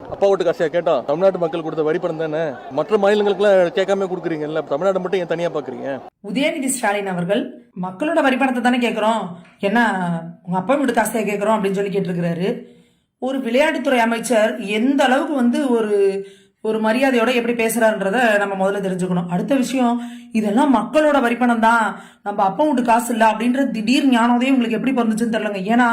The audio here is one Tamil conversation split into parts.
அப்பா வீட்டு காசியா கேட்டோம் தமிழ்நாட்டு மக்கள் கொடுத்த வரி பணம் தானே? மற்ற மாநிலங்களுக்குலாம் கேட்காம கொடுக்குறீங்கல்ல தமிழ்நாடு மட்டும் ஏன் தனியா பாக்குறீங்க உதயநிதி ஸ்டாலின் அவர்கள் மக்களோட வரி பணத்தை தானே கேட்குறோம். என்ன உங்க அப்பா வீட்டு காசையா கேட்குறோம் அப்படின்னு சொல்லி கேட்டிருக்கிறாரு. ஒரு விளையாட்டுத்துறை அமைச்சர் எந்த அளவுக்கு வந்து ஒரு ஒரு மரியாதையோட எப்படி பேசுறாருன்றத நம்ம முதல்ல தெரிஞ்சுக்கணும். அடுத்த விஷயம் இதெல்லாம் மக்களோட வரிப்பணம் தான் நம்ம அப்பா வீட்டு காசு இல்லை அப்படின்ற திடீர் ஞானோதயம் உங்களுக்கு எப்படி பிறந்துச்சுன்னு தெரியலங்க. ஏன்னா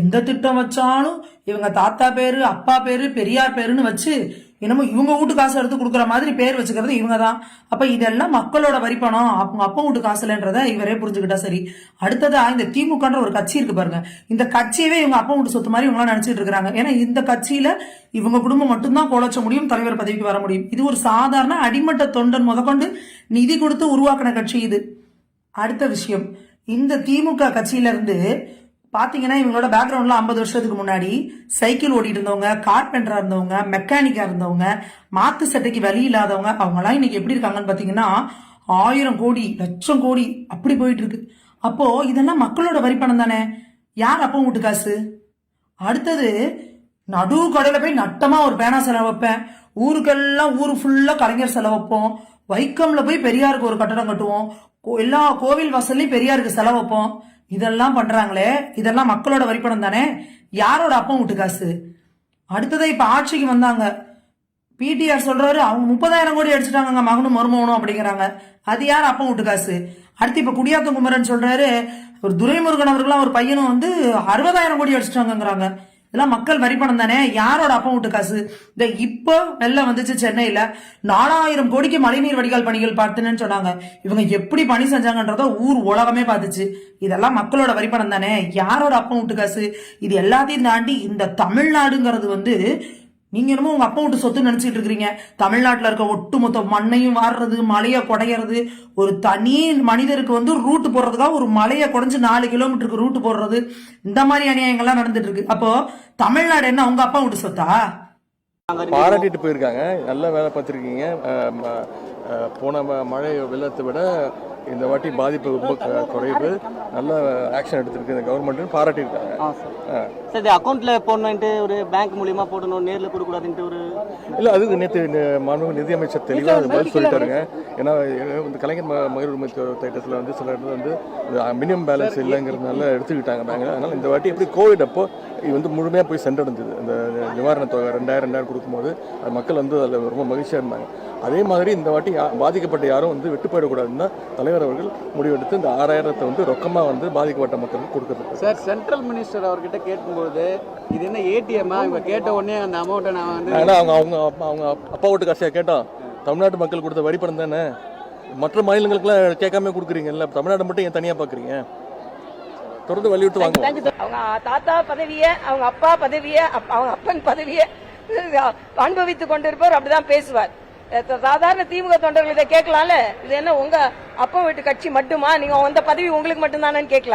எந்த திட்டம் வச்சாலும் இவங்க தாத்தா பேரு அப்பா பேரு பெரியார் பேருன்னு வச்சு என்னமோ இவங்க வீட்டு காசு எடுத்து கொடுக்குற மாதிரி பேர் வச்சுக்கிறது இவங்க தான் அப்போ இதெல்லாம் மக்களோட வரிப்பணம் அவங்க அப்பா வீட்டு காசு இவரே புரிஞ்சுக்கிட்டா சரி. அடுத்ததா இந்த திமுகன்ற ஒரு கட்சி இருக்கு பாருங்க. இந்த கட்சியவே இவங்க அப்பா வீட்டு சொத்து மாதிரி இவங்களாம் நினைச்சிட்டு இருக்காங்க ஏன்னா இந்த கட்சியில இவங்க குடும்பம் மட்டும்தான் கோலச்ச முடியும் தலைவர் பதவிக்கு வர முடியும். இது ஒரு சாதாரண அடிமட்ட தொண்டன் முதற்கொண்டு நிதி கொடுத்து உருவாக்கின கட்சி இது. அடுத்த விஷயம். இந்த திமுக கட்சியிலிருந்து பார்த்தீங்கன்னா இவங்களோட பேக்ரவுண்ட்ல ஐம்பது வருஷத்துக்கு முன்னாடி சைக்கிள் ஓட்டிட்டு இருந்தவங்க கார்பெண்டராக இருந்தவங்க மெக்கானிக்காக இருந்தவங்க மாத்து சட்டைக்கு வழி இல்லாதவங்க அவங்களாம் இன்னைக்கு எப்படி இருக்காங்கன்னு பார்த்தீங்கன்னா ஆயிரம் கோடி லட்சம் கோடி அப்படி போயிட்டு இருக்கு. அப்போ இதெல்லாம் மக்களோட வரிப்பணம் தானே? யார் அப்போ வீட்டு காசு? அடுத்தது நடு கடையில் போய் நட்டமா ஒரு பேனா செலவு வைப்பேன். ஊருக்கெல்லாம் ஊரு ஃபுல்லா கலைஞர் செலவு வைப்போம். வைக்கம்ல போய் பெரியாருக்கு ஒரு கட்டடம் கட்டுவோம். கோ- எல்லா கோவில் வாசல்லையும் பெரியாருக்கு செலவு வைப்போம். இதெல்லாம் பண்றாங்களே இதெல்லாம் மக்களோட வரிப்பணம் தானே? யாரோட அப்பா வீட்டு காசு? அடுத்ததை இப்ப ஆட்சிக்கு வந்தாங்க. பிடிஆர் சொல்றாரு அவங்க முப்பதாயிரம் கோடி அடிச்சிட்டாங்க மகனும் மருமகனும் அப்படிங்கிறாங்க. அது யார் அப்பா வீட்டு காசு? அடுத்து இப்ப குடியாத்த குமரன் சொல்றாரு ஒரு துரைமுருகன் அவர்களாம் ஒரு பையனும் வந்து அறுபதாயிரம் கோடி அடிச்சிட்டாங்கங்கிறாங்க. இதெல்லாம் மக்கள் வரி பணம் தானே? யாரோட அப்பா விட்டு காசு? இந்த இப்போ வெள்ளம் வந்துச்சு சென்னையில. நாலாயிரம் கோடிக்கு மழைநீர் வடிகால் பணிகள் பார்த்துன்னு சொன்னாங்க. இவங்க எப்படி பணி செஞ்சாங்கன்றத ஊர் உலகமே பார்த்துச்சு. இதெல்லாம் மக்களோட வரி பணம் தானே? யாரோட அப்பா விட்டு காசு? இது எல்லாத்தையும் தாண்டி இந்த தமிழ்நாடுங்கிறது வந்து நீங்க என்னமோ உங்க அப்பா விட்டு சொத்து நினைச்சிட்டு இருக்கிறீங்க. தமிழ்நாட்டுல இருக்க ஒட்டுமொத்த மண்ணையும் வாடுறது மலையை குடையிறது ஒரு தனி மனிதருக்கு வந்து ரூட் போடுறதுக்காக ஒரு மலையை குடைஞ்சு நாலு கிலோமீட்டருக்கு ரூட் போடுறது இந்த மாதிரி அநியாயங்கள்லாம் நடந்துட்டு இருக்கு. அப்போ தமிழ்நாடு என்ன உங்க அப்பா விட்டு சொத்தா? பாராட்டிட்டு போயிருக்காங்க. நல்ல வேலை பார்த்துருக்கீங்க. அஹ், போன மழை வெள்ளத்தை விட இந்த வாட்டி பாதிப்பு ரொம்ப குறைவு நல்ல ஆக்ஷன் எடுத்திருக்கு. இந்த கவர்மெண்ட் பாராட்டியிருக்காங்க. சார். இது அக்கௌண்ட்ல போடணுன்ட்டு ஒரு பேங்க் மூலியமா போடணும் நேர்ல கொடுக்கூடாதுன்ட்டு ஒரு இல்ல அது நேற்று மாண்பு நிதியமைச்சர் தெளிவாக அது பதில் சொல்லிட்டாருங்க. ஏன்னா இந்த கலைஞர் மகளிர் உரிமை திட்டத்தில் வந்து சில இடத்துல வந்து மினிமம் பேலன்ஸ் இல்லைங்கிறதுனால எடுத்துக்கிட்டாங்க பேங்க் அதனால இந்த வாட்டி எப்படி கோவிட் அப்போ இது வந்து முழுமையாக போய் சென்றடைஞ்சது. இந்த நிவாரணத் தொகை ரெண்டாயிரம் ரெண்டாயிரம் கொடுக்கும்போது அது மக்கள் வந்து அதில் ரொம்ப மகிழ்ச்சியாக இருந்தாங்க. அதே மாதிரி இந்த வாட்டி பாதிக்கப்பட்ட யாரும் வந்து விட்டு போயிடக்கூடாதுன்னு தான் தலைவர் அவர்கள் முடிவெடுத்து இந்த ஆறாயிரத்தை வந்து ரொக்கமாக வந்து பாதிக்கப்பட்ட மக்களுக்கு கொடுக்கறது சார் சென்ட்ரல் மினிஸ்டர் அவர்கிட்ட கேட்கும்போது இது என்ன ஏடிஎம்மா இவங்க கேட்ட உடனே அந்த அமௌண்ட்டை நான் வந்து ஆனால் அவங்க அவங்க அப்பா அவங்க அப்பா ஓட்டு காசியாக கேட்டோம் தமிழ்நாட்டு மக்கள் கொடுத்த வரி பணம் தானே? மற்ற மாநிலங்களுக்குலாம் கேட்காம கொடுக்குறீங்கல்ல தமிழ்நாடு மட்டும் ஏன் தனியாக பார்க்குறீங்க தொடர்ந்து வலியுறுத்து வாங்குவோம் அவங்க தாத்தா பதவிய அவங்க அப்பா பதவிய அவங்க அப்பன் பதவிய அனுபவித்துக் கொண்டிருப்பவர் அப்படிதான் பேசுவார். சாதாரண திமுக தொண்டர்கள் இதை கேட்கலாம்ல? இது என்ன உங்க அப்பா வீட்டு கட்சி மட்டுமா? நீங்க வந்த பதவி உங்களுக்கு மட்டும்தானு கேட்கலாம்.